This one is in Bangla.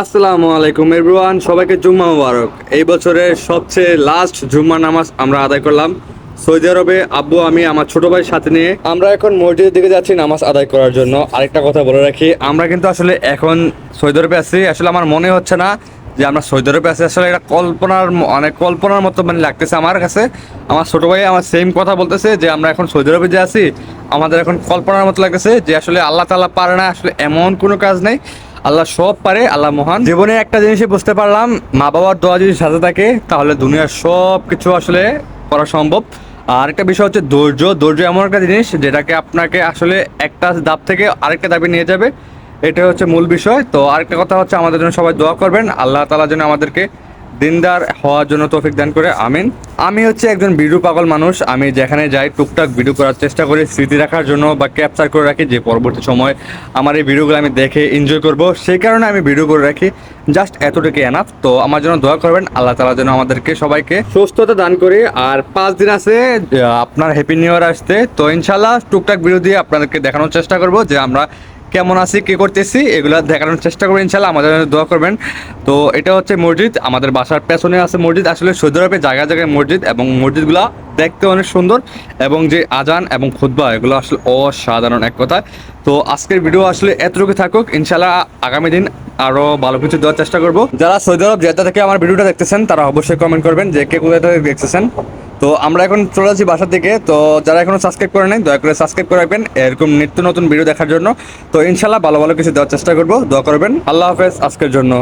আসসালামু আলাইকুম এভরিওয়ান, সবাইকে জুম্মা মুবারক। এই বছরের সবচেয়ে লাস্ট জুম্মা নামাজ আমরা আদায় করলাম। সৌদি আরবে আব্বু, আমি, আমার ছোট ভাইয়ের সাথে নিয়ে আমরা এখন মসজিদের দিকে যাচ্ছি নামাজ আদায় করার জন্য। আরেকটা কথা বলে রাখি, আমরা কিন্তু আসলে এখন সৌদি আরবে আছি। আসলে আমার মনে হচ্ছে না যে আমরা সৌদি আরবে আছি। আসলে এটা কল্পনার মানে কল্পনার মতো মানে লাগতেছে আমার কাছে। আমার ছোট ভাই আমার সেম কথা বলতেছে যে আমরা এখন সৌদি আরবে যে আছি, আমাদের এখন কল্পনার মতো লাগতেছে যে আসলে আল্লাহ তালা পারে না। আসলে এমন কোনো কাজ নেই। আল্লাহ সব পারে, আল্লাহ মহান। জীবনে একটা জিনিসই বুঝতে পারলাম মা বাবার দোয়া যদি সাথে থাকে, তাহলে দুনিয়ার সব কিছু আসলে করা সম্ভব। আর একটা বিষয় হচ্ছে ধৈর্য। ধৈর্য এমন একটা জিনিস যেটাকে আপনাকে আসলে একটা দাব থেকে আরেকটা দাবি নিয়ে যাবে। এটা হচ্ছে মূল বিষয়। তো আরেকটা কথা হচ্ছে, আমাদের জন্য সবাই দোয়া করবেন। আল্লাহ তালা যেন আমাদেরকে দিনদার হওয়ার জন্য তৌফিক দান করে, আমিন। আমি হচ্ছে একজন ভিডিও পাগল মানুষ। আমি যেখানে যাই, টুকটাক ভিডিও করার চেষ্টা করি, স্মৃতি রাখার জন্য বা ক্যাপচার করে রাখি যে পরবর্তী সময় আমার এই ভিডিওগুলো আমি দেখে এনজয় করব। সেই কারণে আমি ভিডিও করে রাখি। জাস্ট এতটুকু এনাফ তো আমার জন্য দোয়া করবেন, আল্লাহ তালা যেন আমাদেরকে সবাইকে সুস্থতা দান করে। আর পাঁচ দিন আছে আপনার হ্যাপি নিউ ইয়ার আসতে। তো ইনশাল্লাহ টুকটাক ভিডিও দিয়ে আপনাদেরকে দেখানোর চেষ্টা করব যে আমরা কেমন আছি, কি করতেছি, এগুলো দেখানোর চেষ্টা করবেন ইনশাল্লাহ আমাদের দোয়া করবেন। তো এটা হচ্ছে মসজিদ, আমাদের বাসার পেছনে আছে মসজিদ। আসলে সৌদি আরবে জায়গায় জায়গায় মসজিদ এবং মসজিদগুলো দেখতে অনেক সুন্দর এবং যে আজান এবং খুতবা, এগুলো আসলে অসাধারণ এক কথা তো আজকের ভিডিও আসলে এতটুকু থাকুক ইনশাল্লাহ আগামী দিন আরও ভালো কিছু দেওয়ার চেষ্টা করব। যারা সৌদি আরব জেদ্দা থেকে আমার ভিডিওটা দেখতেছেন, তারা অবশ্যই কমেন্ট করবেন যে কে কোথায় দেখতেছেন। তো আমরা এখন চলে যাচ্ছি বাসার দিকে। তো যারা এখনও সাবস্ক্রাইব করে নেই, দয়া করে সাবস্ক্রাইব করে রাখবেন। এরকম নিত্য নতুন ভিডিও দেখার জন্য। তো ইনশাল্লাহ ভালো ভালো কিছু দেওয়ার চেষ্টা করব। দোয়া করবেন। আল্লাহ হাফেজ। আজকের জন্য।